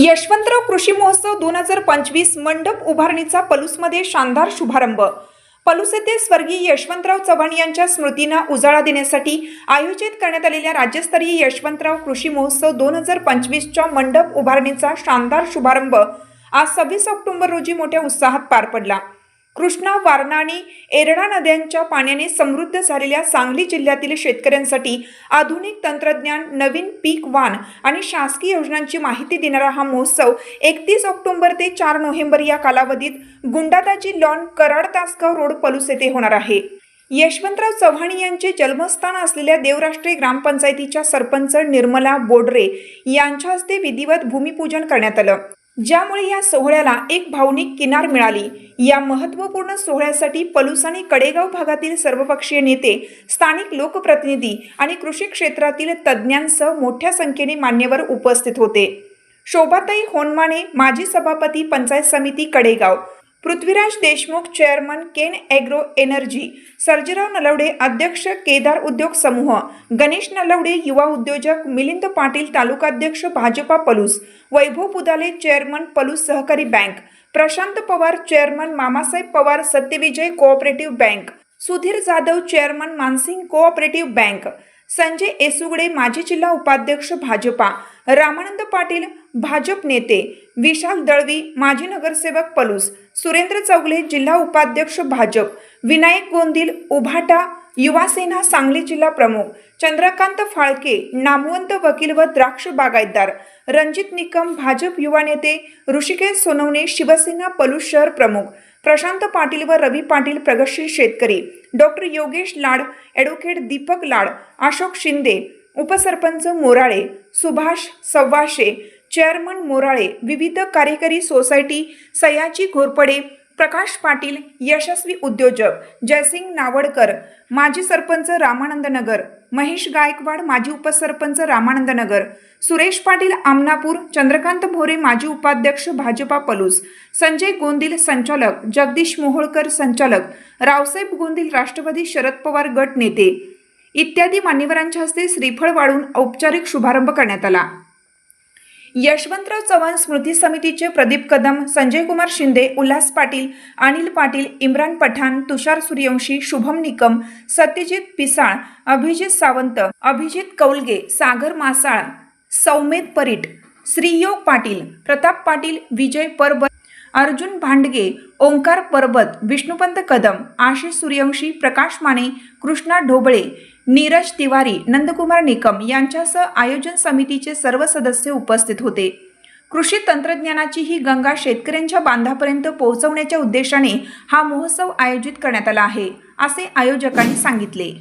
यशवंतराव कृषी महोत्सव दोन हजार पंचवीस मंडप उभारणीचा पलूसमध्ये शानदार शुभारंभ. पलूस येथे स्वर्गीय यशवंतराव चव्हाण यांच्या स्मृतींना उजाळा देण्यासाठी आयोजित करण्यात आलेल्या राज्यस्तरीय यशवंतराव कृषी महोत्सव दोन हजार पंचवीसच्या मंडप उभारणीचा शानदार शुभारंभ आज सव्वीस ऑक्टोबर रोजी मोठ्या उत्साहात पार पडला. कृष्णा वारणा आणि एरडा नद्यांच्या पाण्याने समृद्ध झालेल्या सांगली जिल्ह्यातील शेतकऱ्यांसाठी आधुनिक तंत्रज्ञान नवीन पीक वाण आणि शासकीय योजनांची माहिती देणारा हा महोत्सव एकतीस ऑक्टोबर ते चार नोव्हेंबर या कालावधीत गुंडादाजी लॉन कराड तासगाव रोड पलूस येथे होणार आहे. यशवंतराव चव्हाण यांचे जन्मस्थान असलेल्या देवराष्ट्रे ग्रामपंचायतीच्या सरपंच निर्मला बोडरे यांच्या हस्ते विधिवत भूमिपूजन करण्यात आलं. ज्यामुळे या सोहळ्याला एक भावनिक किनार मिळाली. या महत्त्वपूर्ण सोहळ्यासाठी पलूस आणि कडेगाव भागातील सर्वपक्षीय नेते स्थानिक लोकप्रतिनिधी आणि कृषी क्षेत्रातील तज्ज्ञांसह मोठ्या संख्येने मान्यवर उपस्थित होते. शोभाताई होनमाने माजी सभापती पंचायत समिती Kadegaon. Prithviraj Deshmukh chairman cane agro energy Sarjerao Nalawade अध्यक्ष केदार उद्योग समूह गणेश नलवडे युवा उद्योजक मिलिंद पाटील तालुकाध्यक्ष भाजपा पलूस वैभव पुदाले चेअरमन पलूस सहकारी bank Prashant Pawar chairman Mamasaheb Pawar Satyavijay cooperative bank Sudhir Jadhav chairman Mansing cooperative bank Sanjay Yesugade माजी जिल्हा उपाध्यक्ष भाजपा रामानंद पाटील भाजप नेते विशाल दळवी माजी नगरसेवक पलूस सुरेंद्र चौगले जिल्हा उपाध्यक्ष भाजप विनायक गोंदिल उभाटा युवासेना सांगली जिल्हा प्रमुख चंद्रकांत फाळके नामवंत वकील व द्राक्ष बागायतदार रणजित निकम भाजप युवा नेते ऋषिकेश सोनवणे शिवसेना पलूस शहर प्रमुख प्रशांत पाटील व रवी पाटील प्रगतशील शेतकरी डॉक्टर योगेश लाड ॲडव्होकेट दीपक लाड अशोक शिंदे उपसरपंच मोराळे सुभाष सव्वाशे चेअरमन मोराळे विविध कार्यकारी सोसायटी सयाजी घोरपडे प्रकाश पाटील यशस्वी उद्योजक जयसिंग नावडकर माजी सरपंच रामानंद नगर महेश गायकवाड माजी उपसरपंच रामानंद नगर सुरेश पाटील आमनापूर चंद्रकांत भोरे माजी उपाध्यक्ष भाजपा पलूस संजय गोंदिल संचालक जगदीश मोहोळकर संचालक रावसाहेब गोंदिल राष्ट्रवादी शरद पवार गट नेते. इत्यादी मान्यवरांच्या हस्ते श्रीफळ वाढून औपचारिक शुभारंभ करण्यात आला. यशवंतराव चव्हाण स्मृती समितीचे प्रदीप कदम संजय कुमार शिंदे उल्हास पाटील अनिल पाटील इम्रान पठाण तुषार सूर्यवंशी शुभम निकम सत्यजित पिसाळ अभिजित सावंत अभिजित कौलगे सागर मासाळ सौमेद परीट श्रीयोग पाटील प्रताप पाटील विजय परब अर्जुन भांडगे ओंकार परबत विष्णुपंत कदम आशिष सूर्यवंशी प्रकाश माने कृष्णा ढोबळे नीरज तिवारी नंदकुमार निकम यांच्यासह आयोजन समितीचे सर्व सदस्य उपस्थित होते. कृषी तंत्रज्ञानाची ही गंगा शेतकऱ्यांच्या बांधापर्यंत पोहोचवण्याच्या उद्देशाने हा महोत्सव आयोजित करण्यात आला आहे असे आयोजकांनी सांगितले.